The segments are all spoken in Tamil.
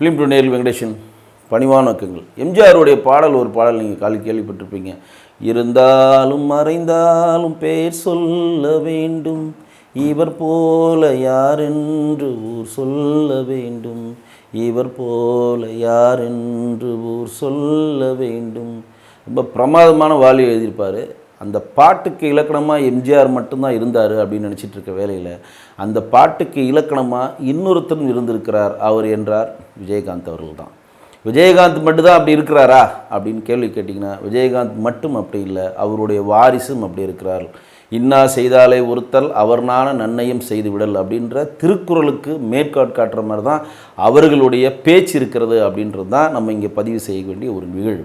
ஃபிலிம் டு நேரில் வெங்கடேஷன் பணிவான வக்கங்கள் எம்ஜிஆருடைய பாடல் ஒரு பாடல் நீங்கள் காலி கேள்விப்பட்டிருப்பீங்க. இருந்தாலும் மறைந்தாலும் பெயர் சொல்ல வேண்டும். இவர் போல யாரென்று ஊர் சொல்ல வேண்டும். இவர் போல யாரென்று ஊர் சொல்ல வேண்டும். ரொம்ப பிரமாதமான வாலி எழுதியிருப்பார். அந்த பாட்டுக்கு இலக்கணமாக எம்ஜிஆர் மட்டும்தான் இருந்தார் அப்படின்னு நினச்சிட்டு இருக்க வேலையில் அந்த பாட்டுக்கு இலக்கணமாக இன்னொருத்தரும் இருந்திருக்கிறார். அவர் என்றார் விஜயகாந்த் அவர்கள் தான் விஜயகாந்த் மட்டும்தான் அப்படி இருக்கிறாரா? அப்படின்னு கேள்வி கேட்டிங்கன்னா விஜயகாந்த் மட்டும் அப்படி இல்லை அவருடைய வாரிசும் அப்படி இருக்கிறார். இன்னா செய்தாலே ஒருத்தல் அவர்னான நன்மையும் செய்து விடல் அப்படின்ற திருக்குறளுக்கு மேற்காட் காட்டுற மாதிரி தான் அவர்களுடைய பேச்சு இருக்கிறது அப்படின்றது தான் நம்ம இங்கே பதிவு செய்ய வேண்டிய ஒரு நிகழ்வு.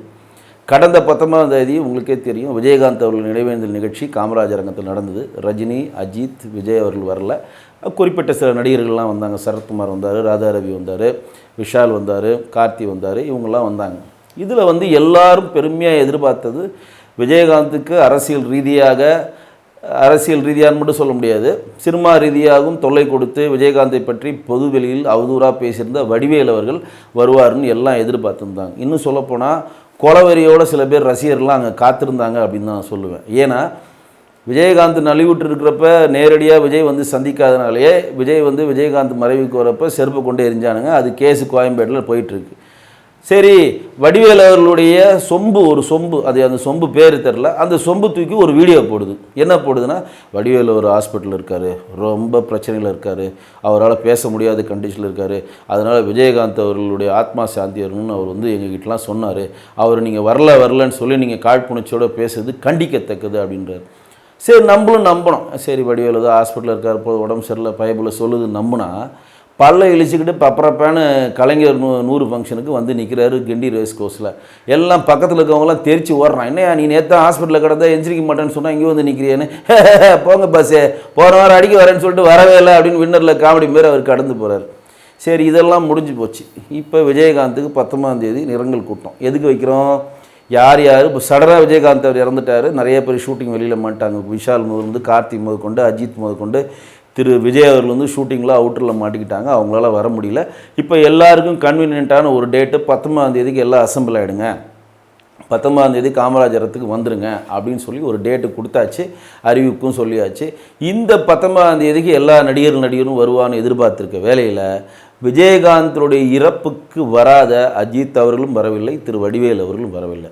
கடந்த பத்தொன்பதாம் தேதி உங்களுக்கே தெரியும் விஜயகாந்த் அவர்கள் நினைவேந்தல் நிகழ்ச்சி காமராஜர் அரங்கத்தில் நடந்தது. ரஜினி அஜித் விஜய் அவர்கள் வரல. குறிப்பிட்ட சில நடிகர்கள்லாம் வந்தாங்க. சரத்குமார் வந்தார் ராதாரவி வந்தார் விஷால் வந்தார் கார்த்தி வந்தார் இவங்கெல்லாம் வந்தாங்க. இதில் வந்து எல்லாரும் பெருமையாக எதிர்பார்த்தது விஜயகாந்துக்கு அரசியல் ரீதியாக அரசியல் ரீதியான்னு மட்டும் சொல்ல முடியாது. சினிமா ரீதியாகவும் தொல்லை கொடுத்து விஜயகாந்தை பற்றி பொதுவெளியில் அவதூறாக பேசியிருந்த வடிவேல் அவர்கள் வருவார்னு எல்லாம் எதிர்பார்த்துருந்தாங்க. இன்னும் சொல்லப்போனால் கொலவெறியோடு சில பேர் ரசிகர்லாம் அங்கே காத்திருந்தாங்க அப்படின்னு தான் நான் சொல்லுவேன். ஏன்னா விஜயகாந்த் நலிவுட்டு இருக்கிறப்ப நேரடியாக விஜய் வந்து சந்திக்காதனாலேயே விஜய் வந்து விஜயகாந்த் மறைவுக்கு வரப்போ செருப்பு கொண்டு எரிஞ்சானுங்க. அது கேஸு கோயம்பேட்டில் போயிட்டுருக்கு சரி வடிவேல் அவர்களுடைய சொம்பு ஒரு சொம்பு அது அந்த சொம்பு பேர் தெரில அந்த சொம்பு தூக்கி ஒரு வீடியோ போடுது. என்ன போடுதுன்னா வடிவேல் ஒரு ஹாஸ்பிட்டலில் இருக்கார் ரொம்ப பிரச்சனையில் இருக்கார் அவரால் பேச முடியாத கண்டிஷனில் இருக்கார் அதனால் விஜயகாந்த் அவர்களுடைய ஆத்மா சாந்தி வரணும்னு அவர் வந்து எங்ககிட்டலாம் சொன்னார். அவர் நீங்கள் வரல வரலன்னு சொல்லி நீங்கள் காழ்ப்புணர்ச்சியோடு பேசுறது கண்டிக்கத்தக்கது அப்படின்றார். சரி நம்மளும் நம்பணும். சரி வடிவேல் ஏதோ ஹாஸ்பிட்டலில் இருக்கார் போது உடம்பு சரியில்லை பயப்புல சொல்லுது நம்பினா பல்ல இழிச்சிக்கிட்டு பப்பரப்பான கலைஞர் நூ நூறு ஃபங்க்ஷனுக்கு வந்து நிற்கிறாரு கிண்டி ரேஸ் கோர்ஸில் எல்லாம் பக்கத்தில் இருக்கவங்களாம் தெரிச்சு ஓடுறான். என்னையா நீ நேற்று ஹாஸ்பிட்டலில் கிடந்தா எந்திரிக்க மாட்டேன்னு சொன்னால் இங்கே வந்து நிற்கிறியான்னு போங்க பஸ்ஸே போகிற வாரம் அடிக்க வரேன்னு சொல்லிட்டு வரவே இல்லை அப்படின்னு வின்னரில் காமெடி மாரி அவர் கடந்து போகிறார் சரி இதெல்லாம் முடிஞ்சு போச்சு. இப்போ விஜயகாந்துக்கு பத்தொம்பதாம் தேதி நிறங்கள் கூட்டம். எதுக்கு வைக்கிறோம்? யார் யார்? இப்போ சடனாக விஜயகாந்த் அவர் இறந்துட்டார். நிறைய பேர் ஷூட்டிங் வெளியில் மாட்டாங்க. விஷால் முதற்கொண்டு கார்த்திக் முதற்கொண்டு அஜித் முதல் கொண்டு திரு விஜய் அவர்கள் வந்து ஷூட்டிங்கில் அவுட்டரில் மாட்டிக்கிட்டாங்க. அவங்களால வர முடியல. இப்போ எல்லாருக்கும் கன்வீனியண்ட்டான ஒரு டேட்டு பத்தொம்பதாந்தேதிக்கு எல்லாம் அசம்பிள் ஆகிடுங்க பத்தொன்பதாந்தேதி காமராஜரத்துக்கு வந்துடுங்க அப்படின்னு சொல்லி ஒரு டேட்டு கொடுத்தாச்சு. அறிவிப்பும் சொல்லியாச்சு. இந்த பத்தொன்பதாம் தேதிக்கு எல்லா நடிகர் நடிகரும் வருவான்னு எதிர்பார்த்துருக்க வேலையில் விஜயகாந்தனுடைய இறப்புக்கு வராத அஜித் அவர்களும் வரவில்லை. திரு வடிவேல் அவர்களும் வரவில்லை.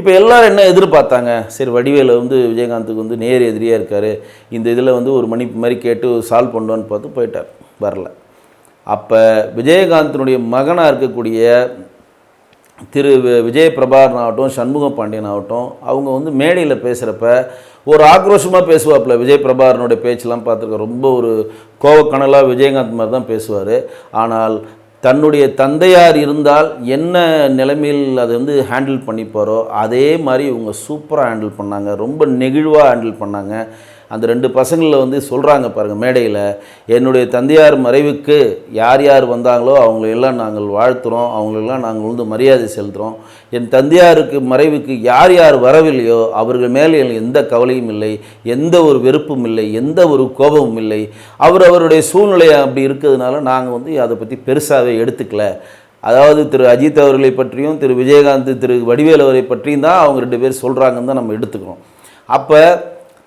இப்போ எல்லோரும் என்ன எதிர்பார்த்தாங்க? சரி வடிவேல வந்து விஜயகாந்துக்கு வந்து நேர் எதிரியாக இருக்கார். இந்த இதில் வந்து ஒரு மன்னிப்பு மாதிரி கேட்டு சால்வ் பண்ணுவான்னு பார்த்து போயிட்டார். வரல. அப்போ விஜயகாந்தனுடைய மகனாக இருக்கக்கூடிய திரு வி- விஜய பிரபாகரன் ஆகட்டும் சண்முக பாண்டியன் ஆகட்டும் அவங்க வந்து மேடையில் பேசுகிறப்ப ஒரு ஆக்ரோஷமாக பேசுவாப்புல. விஜய் பிரபாகரனுடைய பேச்செலாம் பார்த்துருக்கோம் ரொம்ப ஒரு கோவக்கணலாக விஜயகாந்த் மாதிரி தான் பேசுவார். ஆனால் தன்னுடைய தந்தையார் இருந்தால் என்ன நிலைமையில் அதை வந்து ஹேண்டில் பண்ணிப்பாரோ அதே மாதிரி இவங்க சூப்பராக ஹேண்டில் பண்ணாங்க. ரொம்ப நெகிழ்வாக ஹேண்டில் பண்ணாங்க. அந்த ரெண்டு பசங்களில் வந்து சொல்கிறாங்க பாருங்கள் மேடையில் என்னுடைய தந்தையார் மறைவுக்கு யார் யார் வந்தாங்களோ அவங்களெல்லாம் நாங்கள் வாழ்த்துறோம் அவங்களெல்லாம் நாங்கள் வந்து மரியாதை செலுத்துகிறோம் என் தந்தையாருக்கு மறைவுக்கு யார் யார் வரவில்லையோ அவர்கள் மேலே எனக்கு எந்த கவலையும் இல்லை எந்த ஒரு வெறுப்பும் இல்லை எந்த ஒரு கோபமும் இல்லை. அவர் அவருடைய சூழ்நிலை அப்படி இருக்கிறதுனால நாங்கள் வந்து அதை பற்றி பெருசாகவே எடுத்துக்கல. அதாவது திரு அஜித் அவர்களை பற்றியும் திரு விஜயகாந்த் திரு வடிவேல் அவரை பற்றியும் தான் அவங்க ரெண்டு பேர் சொல்கிறாங்கன்னு தான் நம்ம எடுத்துக்கிறோம். அப்போ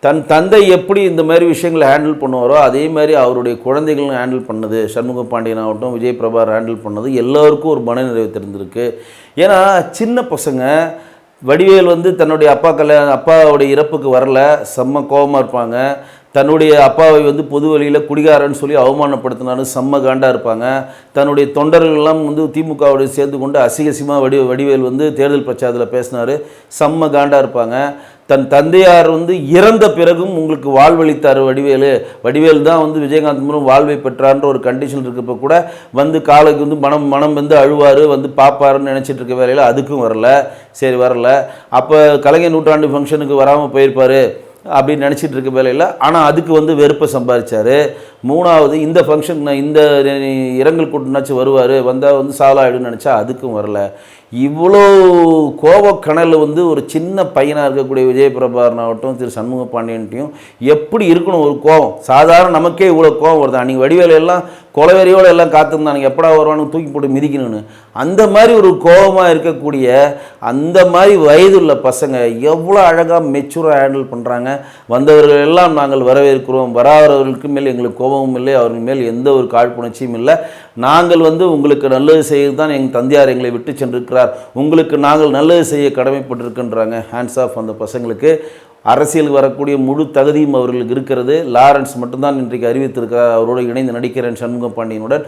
தன் தந்தை எப்படி இந்த மாதிரி விஷயங்களை ஹேண்டில் பண்ணுவாரோ அதே மாதிரி அவருடைய குழந்தைகளும் ஹேண்டில் பண்ணது. சண்முக பாண்டியன் ஆகட்டும் விஜய் பிரபார் ஹேண்டில் பண்ணது. எல்லாருக்கும் ஒரு மனநிறைவு தெரிஞ்சிருக்கு ஏன்னா சின்ன பசங்க வடிவேல் வந்து தன்னுடைய அப்பா கல்யாணம் அப்பாவுடைய இறப்புக்கு வரல. செம்ம கோபமாக இருப்பாங்க. தன்னுடைய அப்பாவை வந்து பொது வழியில் குடிகாரன்னு சொல்லி அவமானப்படுத்தினாலும் செம்ம காண்டாக இருப்பாங்க. தன்னுடைய தொண்டர்கள்லாம் வந்து திமுகவோட சேர்ந்து கொண்டு அசிகசியமாக வடி வடிவேல் வந்து தேர்தல் பிரச்சாரத்தில் பேசினார். செம்ம காண்டாக இருப்பாங்க. தன் தந்தையார் வந்து இறந்த பிறகும் உங்களுக்கு வாழ்வளித்தார் வடிவேலு. வடிவேல் தான் வந்து விஜயகாந்த் மூலம் வாழ்வை பெற்றார்ன்ற ஒரு கண்டிஷன் இருக்கப்போ கூட வந்து காலுக்கு வந்து மனம் மனம் வந்து அழுவார் வந்து பார்ப்பாருன்னு நினச்சிட்டு இருக்க வேலையில் அதுக்கும் வரல. சரி வரல. அப்போ கலைஞர் நூற்றாண்டு ஃபங்க்ஷனுக்கு வராமல் போயிருப்பார். அப்படின்னு நினச்சிட்டு இருக்க வேலையில். ஆனால் அதுக்கு வந்து வெறுப்பை சம்பாதிச்சார் மூணாவது இந்த ஃபங்க்ஷன் இந்த இரங்கல் கூட்டினாச்சும் வருவார். வந்தால் வந்து சாலாயிடும்னு நினச்சா அதுக்கும் வரல. இவ்வளோ கோபக்கணல் வந்து ஒரு சின்ன பையனாக இருக்கக்கூடிய விஜயபிரபாரன் ஆகட்டும் திரு சண்முக பாண்டியன்ட்டையும் எப்படி இருக்கணும் ஒரு கோபம் சாதாரண நமக்கே இவ்வளோ கோபம் வருது? அன்றைக்கி வடிவேலையெல்லாம் கொலவெறியோடு எல்லாம் காத்திருந்தானுங்க எப்படா வருவானு தூக்கி போட்டு மிதிக்கணும்னு. அந்த மாதிரி ஒரு கோபமாக இருக்கக்கூடிய அந்த மாதிரி வயதுள்ள பசங்க எவ்வளோ அழகாக மெச்சூராக ஹேண்டில் பண்ணுறாங்க வந்தவர்கள் எல்லாம் நாங்கள் வரவேற்கிறோம். வராதவர்களுக்கு மேல் எங்களுக்கு கோபமும் இல்லை. அவர்கள் மேல் எந்த ஒரு காழ்ப்புணர்ச்சியும் இல்லை. நாங்கள் வந்து உங்களுக்கு நல்லது செய்து தான் எங்கள் தந்தையார் எங்களை விட்டு சென்றிருக்கிறார். உங்களுக்கு நாங்கள் நல்லது செய்ய கடமைப்பட்டிருக்கின்றாங்க. ஹேண்ட்ஸ் ஆஃப் அந்த பசங்களுக்கு. அரசியலுக்கு வரக்கூடிய முழு தகுதியும் அவர்களுக்கு இருக்கிறது. லாரன்ஸ் மட்டும்தான் இன்றைக்கு அறிவித்திருக்கிறார் அவரோடு இணைந்து நடிக்கிறேன் சண்முக பாண்டியனுடன்.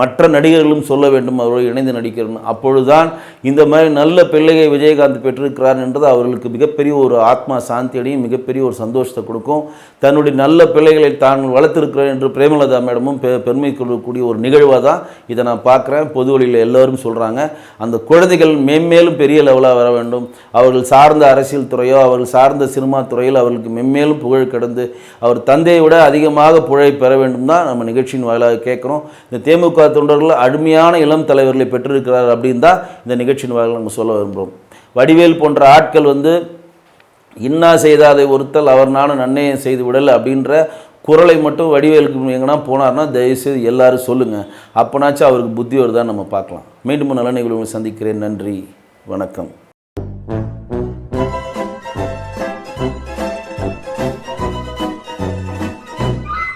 மற்ற நடிகர்களும் சொல்ல வேண்டும் அவரோடு இணைந்து நடிக்கிறேன் அப்பொழுதுதான் இந்த மாதிரி நல்ல பிள்ளையை விஜயகாந்த் பெற்றிருக்கிறார் என்றது அவர்களுக்கு மிகப்பெரிய ஒரு ஆத்மா சாந்தி அடையும் மிகப்பெரிய ஒரு சந்தோஷத்தை கொடுக்கும். தன்னுடைய நல்ல பிள்ளைகளை தான் வளர்த்திருக்கிறேன் என்று பிரேமலதா மேடமும் பெ பெருமை கொள்ளக்கூடிய ஒரு நிகழ்வாக தான் இதை நான் பார்க்குறேன். பொது வழியில் எல்லோரும் சொல்கிறாங்க அந்த குழந்தைகள் மேம்மேலும் பெரிய லெவலாக வர வேண்டும். அவர்கள் சார்ந்த அரசியல் துறையோ அவர்கள் சார்ந்த சினிமா துறையில் அவர்களுக்கு மென்மேலும் புகழ் கடந்து அவர் தந்தையை விட அதிகமாக புகழை பெற வேண்டும் தான் நம்ம நிகழ்ச்சியின் வாயிலாக கேட்குறோம். இந்த தேமுக தொண்டர்கள் அருமையான இளம் தலைவர்களை பெற்றிருக்கிறார் அப்படின்னு தான் இந்த நிகழ்ச்சியின் வாயிலாக நம்ம சொல்ல விரும்புகிறோம். வடிவேல் போன்ற ஆட்கள் வந்து இன்னா செய்தாதை ஒருத்தல் அவர் நானும் நன்னயம் செய்து விடல் அப்படின்ற குரலை மட்டும் வடிவேலுக்கு எங்கன்னா போனார்னா தயவுசெய்து எல்லாரும் சொல்லுங்கள் அப்போனாச்சும் அவருக்கு புத்தி வருதான்னு நம்ம பார்க்கலாம். மீண்டும் நல்ல நிகழ்வு சந்திக்கிறேன். நன்றி. வணக்கம்.